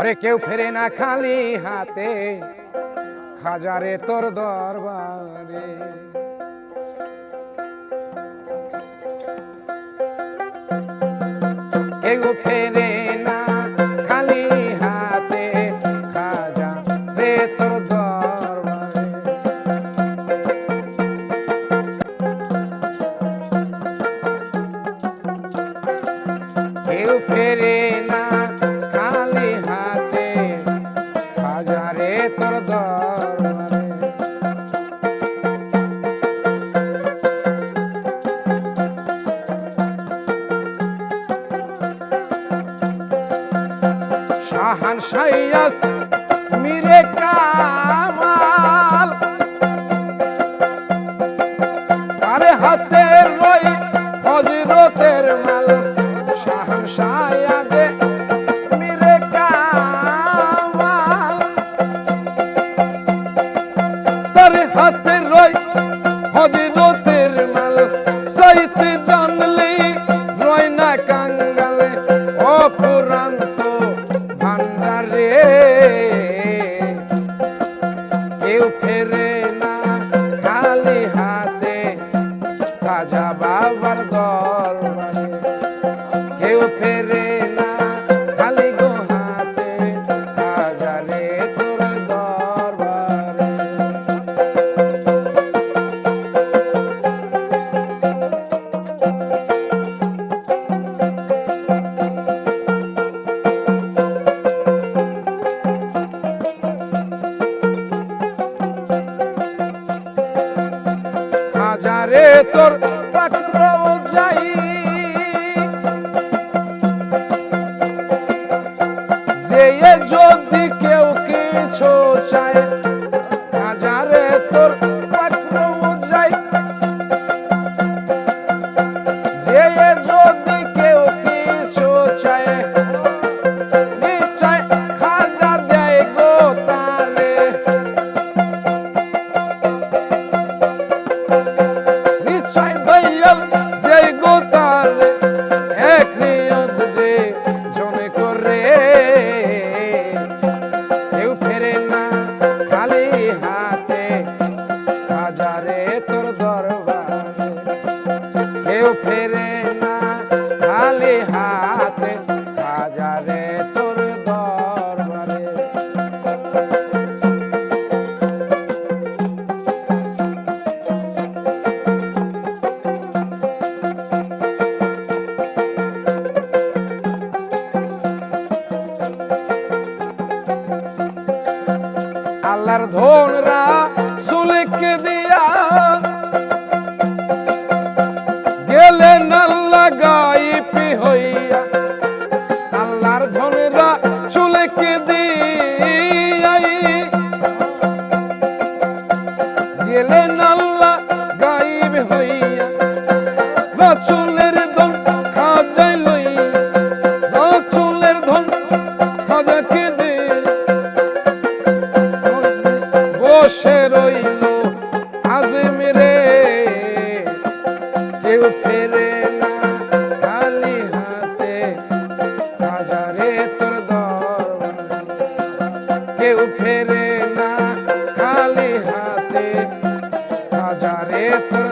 ওরে কেউ ফেরে না খালি হাতে। খাজারে তোর দরবারে। কেউ ফেরে সাইয়াস মিরে কামাল। আরে হাতে রই হজরতের মাল শাহান সায়াদে মিরে কামাল। তার হাতে রই হজরতের মাল, সাইতে হাতে doctor. আল্লাহর ধনরা সুলিকে দিয়া। গেলেন আল্লাহ গাইপি হইয়া আল্লাহর ধনরা চুলেকে ফেরে না খালি হাতে। হাজারে তোর দরবার। কেউ ফেরে না খালি হাতে। হাজারে তোর